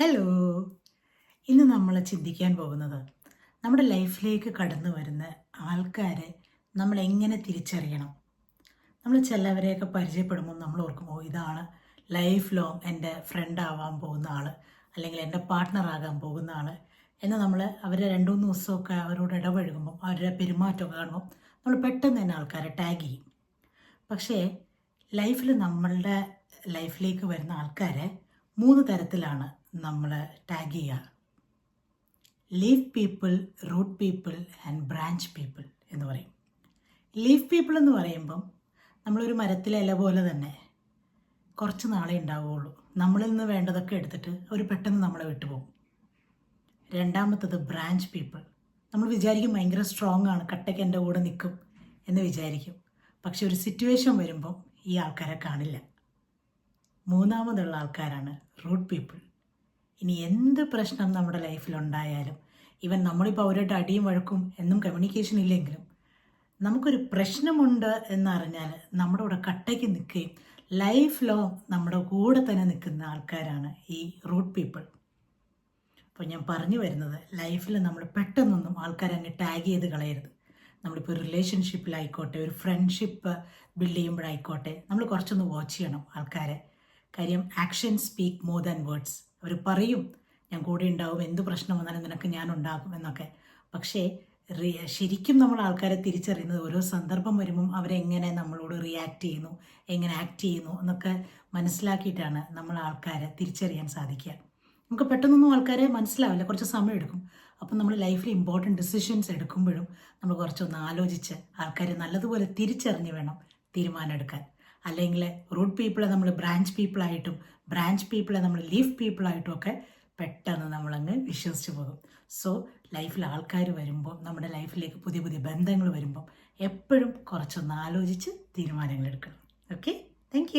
Hello ഇന്ന് നമ്മൾ ചിന്തിക്കാൻ പോകുന്നത് നമ്മുടെ ലൈഫിലേക്ക് കടന്നു വരുന്ന ആൾക്കാരെ നമ്മൾ എങ്ങനെ തിരിച്ചറിയണം? നമ്മൾ ചിലവരെയൊക്കെ പരിചയപ്പെടുമ്പോൾ നമ്മൾ ഓർക്കും ഓ ഇതാണ് ലൈഫ് ലോങ് എന്റെ ഫ്രണ്ട് ആവാൻ പോകുന്ന ആൾ അല്ലെങ്കിൽ എന്റെ പാർട്ട്ണർ ആകാൻ പോകുന്ന ആൾ എന്ന് നമ്മൾ അവരെ രണ്ട് മൂന്ന് ദിവസമൊക്കെ അവരോട് ഇടപഴകുമ്പോൾ അവരുടെ പെരുമാറ്റമൊക്കെ കാണുമ്പോൾ നമ്മൾ പെട്ടെന്ന് തന്നെ ആൾക്കാരെ ടാഗ് ചെയ്യും. പക്ഷേ ലൈഫിൽ നമ്മളുടെ ലൈഫിലേക്ക് വരുന്ന ആൾക്കാരെ മൂന്ന് തരത്തിലാണ് നമ്മൾ ടാഗ് ചെയ്യുക leaf people root people and branch people എന്ന് പറയും. ലീഫ് പീപ്പിൾ എന്ന് പറയുമ്പം നമ്മളൊരു മരത്തിലെ ഇല പോലെ തന്നെ കുറച്ച് നാളെ ഉണ്ടാവുകയുള്ളൂ. നമ്മളിൽ നിന്ന് വേണ്ടതൊക്കെ എടുത്തിട്ട് അവർ പെട്ടെന്ന് നമ്മളെ വിട്ടുപോകും. രണ്ടാമത്തത് ബ്രാഞ്ച് പീപ്പിൾ നമ്മൾ വിചാരിക്കും ഭയങ്കര സ്ട്രോങ് ആണ് കട്ടയ്ക്ക് എന്റെ കൂടെ നിൽക്കും എന്ന് വിചാരിക്കും. പക്ഷെ ഒരു സിറ്റുവേഷൻ വരുമ്പം ഈ ആൾക്കാരെ കാണില്ല. മൂന്നാമതുള്ള ആൾക്കാരാണ് റൂട്ട് പീപ്പിൾ ഇനി എന്ത് പ്രശ്നം നമ്മുടെ ലൈഫിലുണ്ടായാലും ഈവൻ നമ്മളിപ്പോൾ അവരുമായിട്ട് അടിയും വഴക്കും എന്നും കമ്മ്യൂണിക്കേഷൻ ഇല്ലെങ്കിലും നമുക്കൊരു പ്രശ്നമുണ്ട് എന്നറിഞ്ഞാൽ നമ്മുടെ കൂടെ കട്ടയ്ക്ക് നിൽക്കുകയും ലൈഫ് ലോങ് നമ്മുടെ കൂടെ തന്നെ നിൽക്കുന്ന ആൾക്കാരാണ് ഈ റൂട്ട് പീപ്പിൾ അപ്പോൾ ഞാൻ പറഞ്ഞു വരുന്നത് ലൈഫിൽ നമ്മൾ പെട്ടെന്നൊന്നും ആൾക്കാരെ അങ്ങ് ടാഗ് ചെയ്ത് കളയരുത്. നമ്മളിപ്പോൾ ഒരു റിലേഷൻഷിപ്പിലായിക്കോട്ടെ ഒരു ഫ്രണ്ട്ഷിപ്പ് ബിൽഡ് ചെയ്യുമ്പോഴായിക്കോട്ടെ നമ്മൾ കുറച്ചൊന്ന് വാച്ച് ചെയ്യണം ആൾക്കാരെ. കാര്യം action speak more than words അവർ പറയും ഞാൻ കൂടെ ഉണ്ടാവും എന്ത് പ്രശ്നം വന്നാലും നിനക്ക് ഞാൻ ഉണ്ടാകും എന്നൊക്കെ. പക്ഷേ ശരിക്കും നമ്മൾ ആൾക്കാരെ തിരിച്ചറിയുന്നത് ഓരോ സന്ദർഭം വരുമ്പം അവരെങ്ങനെ നമ്മളോട് റിയാക്ട് ചെയ്യുന്നു എങ്ങനെ ആക്ട് ചെയ്യുന്നു എന്നൊക്കെ മനസ്സിലാക്കിയിട്ടാണ് നമ്മൾ ആൾക്കാരെ തിരിച്ചറിയാൻ സാധിക്കുക. നമുക്ക് പെട്ടെന്നൊന്നും ആൾക്കാരെ മനസ്സിലാവില്ല കുറച്ച് സമയം എടുക്കും. അപ്പം നമ്മൾ ലൈഫിൽ ഇമ്പോർട്ടന്റ് ഡിസിഷൻസ് എടുക്കുമ്പോഴും നമ്മൾ കുറച്ചൊന്ന് ആലോചിച്ച് ആൾക്കാരെ നല്ലതുപോലെ തിരിച്ചറിഞ്ഞ് വേണം തീരുമാനം എടുക്കാൻ. അല്ലെങ്കിൽ റൂട്ട് പീപ്പിളെ നമ്മൾ ബ്രാഞ്ച് പീപ്പിളായിട്ടും ബ്രാഞ്ച് പീപ്പിളെ നമ്മൾ ലീഫ് പീപ്പിളായിട്ടും ഒക്കെ പെട്ടെന്ന് നമ്മളങ്ങ് വിശ്വസിച്ച് പോകും. സോ ലൈഫിൽ ആൾക്കാർ വരുമ്പോൾ നമ്മുടെ ലൈഫിലേക്ക് പുതിയ പുതിയ ബന്ധങ്ങൾ വരുമ്പോൾ എപ്പോഴും കുറച്ചൊന്ന് ആലോചിച്ച് തീരുമാനങ്ങൾ എടുക്കണം. Okay thank